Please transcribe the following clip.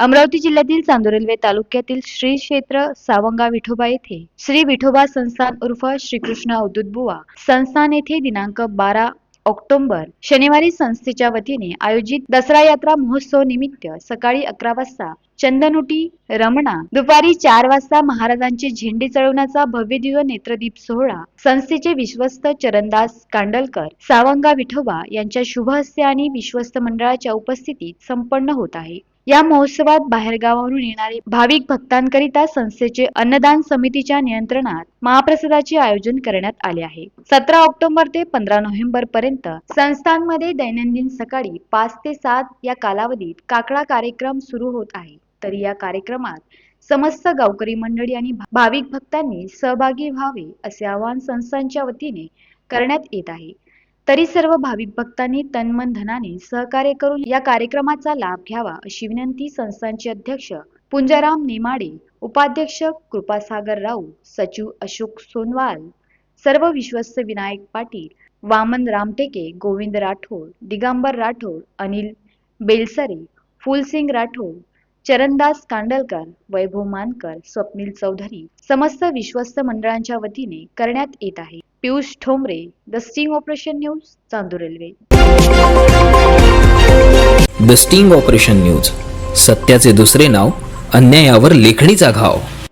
अमरावती जिल्ह्यातील चांदोरेल्वे तालुक्यातील श्री क्षेत्र सावंगा विठोबा येथे श्री विठोबा संस्थान उर्फ श्रीकृष्ण अवधूत बुवा संस्थान येथे दिनांक बारा ऑक्टोबर शनिवारी संस्थेच्या वतीने आयोजित दसरा यात्रा महोत्सव निमित्त सकाळी अकरा वाजता चंदनुटी रमणा दुपारी चार वाजता महाराजांचे झेंडे चढवण्याचा भव्य दिव्य नेत्रदीप सोहळा संस्थेचे विश्वस्त चरणदास कांडलकर सावंगा विठोबा यांच्या शुभ हस्ते आणि विश्वस्त मंडळाच्या उपस्थितीत संपन्न होत आहे. या महोत्सवात बाहेरगावावरून येणारे भाविक भक्तांकरिता संस्थेचे अन्नदान समितीच्या नियंत्रणात महाप्रसादाचे आयोजन करण्यात आले आहे. सतरा ऑक्टोबर ते पंधरा नोव्हेंबर पर्यंत संस्थांमध्ये दैनंदिन सकाळी पाच ते सात या कालावधीत काकडा कार्यक्रम सुरू होत आहे. तर या कार्यक्रमात समस्त गावकरी मंडळी आणि भाविक भक्तांनी सहभागी व्हावे असे आवाहन संस्थांच्या वतीने करण्यात येत आहे. तरी सर्व भाविक भक्तांनी तन्मन धनाने सहकार्य करून या कार्यक्रमाचा लाभ घ्यावा अशी विनंती संस्थांचे अध्यक्ष पुंजाराम नेमाडे उपाध्यक्ष कृपासागर राऊ सचिव अशोक सोनवाल सर्व विश्वस्त विनायक पाटील वामन रामटेके गोविंद राठोड दिगंबर राठोड अनिल बेलसरे फुलसिंग राठोड चरणदास कांडलकर वैभव मानकर स्वप्नील चौधरी समस्त विश्वस्त मंडळांच्या वतीने करण्यात येत आहे. Piyush Thombare the sting operation news Chandur Railway. The sting operation news सत्याचे दुसरे नाव अन्यायावर लेखणीचा घाव.